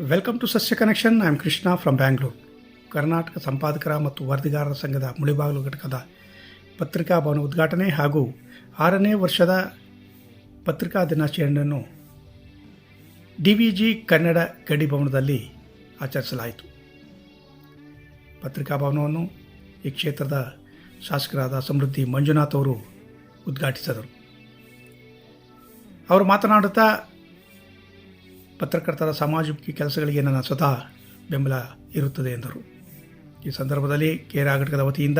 Welcome to Sasya connection I am Krishna from Bangalore Karnataka ಸಂಪಾದಕರ ಮತ್ತು ವರದಿಗಾರರ ಸಂಘದ ಮುಳಿಬಾಗಿಲು ಘಟಕದ ಪತ್ರಿಕಾ ಭವನ ಉದ್ಘಾಟನೆ ಹಾಗೂ ಆರನೇ ವರ್ಷದ ಪತ್ರಿಕಾ ದಿನಾಚರಣೆಯನ್ನು ಡಿ ವಿ ಜಿ ಕನ್ನಡ ಗಡಿ ಭವನದಲ್ಲಿ ಆಚರಿಸಲಾಯಿತು. ಪತ್ರಿಕಾ ಭವನವನ್ನು ಈ ಕ್ಷೇತ್ರದ ಶಾಸಕರಾದ ಸಮೃದ್ಧಿ ಮಂಜುನಾಥ್ ಅವರು ಉದ್ಘಾಟಿಸಿದರು. ಅವರು ಮಾತನಾಡುತ್ತಾ ಪತ್ರಕರ್ತರ ಸಮಾಜಕ್ಕೆ ಕೆಲಸಗಳಿಗೆ ನನ್ನ ಸ್ವತಃ ಬೆಂಬಲ ಇರುತ್ತದೆ ಎಂದರು. ಈ ಸಂದರ್ಭದಲ್ಲಿ ಕೇರಾ ಘಟಕದ ವತಿಯಿಂದ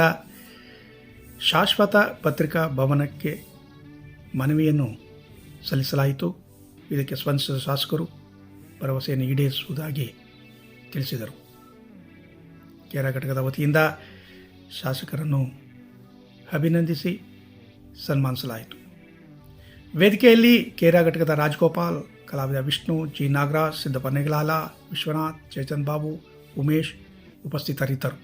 ಶಾಶ್ವತ ಪತ್ರಿಕಾ ಭವನಕ್ಕೆ ಮನವಿಯನ್ನು ಸಲ್ಲಿಸಲಾಯಿತು. ಇದಕ್ಕೆ ಸ್ಪಂದಿಸಿದ ಶಾಸಕರು ಭರವಸೆಯನ್ನು ಈಡೇರಿಸುವುದಾಗಿ ತಿಳಿಸಿದರು. ಕೇರಾ ಘಟಕದ ವತಿಯಿಂದ ಶಾಸಕರನ್ನು ಅಭಿನಂದಿಸಿ ಸನ್ಮಾನಿಸಲಾಯಿತು. ವೇದಿಕೆಯಲ್ಲಿ ಕೇರಾ ಘಟಕದ ರಾಜಗೋಪಾಲ್ ಕಲಾವಿದ ವಿಷ್ಣು, ಜಿ. ನಾಗರಾಜ್, ಸಿದ್ದಪ್ಪ ನೆಗಲಾಲ, ವಿಶ್ವನಾಥ್, ಚೇತನ್ ಬಾಬು, ಉಮೇಶ್ ಉಪಸ್ಥಿತರಿದ್ದರು.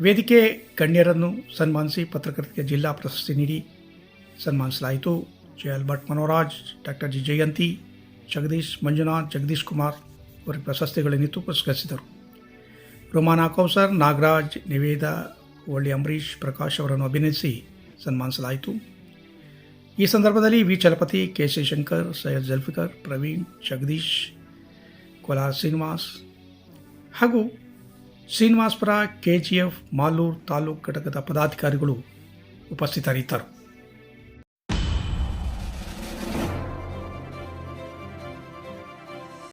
ವೇದಿಕೆ ಗಣ್ಯರನ್ನು ಸನ್ಮಾನಿಸಿ ಪತ್ರಕರ್ತರಿಗೆ ಜಿಲ್ಲಾ ಪ್ರಶಸ್ತಿ ನೀಡಿ ಸನ್ಮಾನಿಸಲಾಯಿತು. J. Albert Manoraj, doctor G. Jayanthi, Jagadish Manjunath, Jagadish Kumar ಅವರಿಗೆ ಪ್ರಶಸ್ತಿಗಳನ್ನಿತ್ತು ಪುರಸ್ಕರಿಸಿದರು. ರುಮಾನಾ ಕೌಸರ್, ನಾಗರಾಜ್, ನಿವೇದ, ಒಳ್ಳಿ ಅಂಬರೀಶ್ ಪ್ರಕಾಶ್ ಅವರನ್ನು ಅಭಿನಯಿಸಿ ಸನ್ಮಾನಿಸಲಾಯಿತು. ಈ ಸಂದರ್ಭದಲ್ಲಿ ವಿ ಚಲಪತಿ ಕೆ ಶಂಕರ್ ಸೈಯದ್ ಜಲ್ಫಿಕರ್, ಪ್ರವೀಣ್, ಜಗದೀಶ್, ಕೋಲಾರ ಶ್ರೀನಿವಾಸ್ ಹಾಗೂ Srinivaspur K G F Malur taluk ಘಟಕದ ಪದಾಧಿಕಾರಿಗಳು ಉಪಸ್ಥಿತರಿದ್ದರು.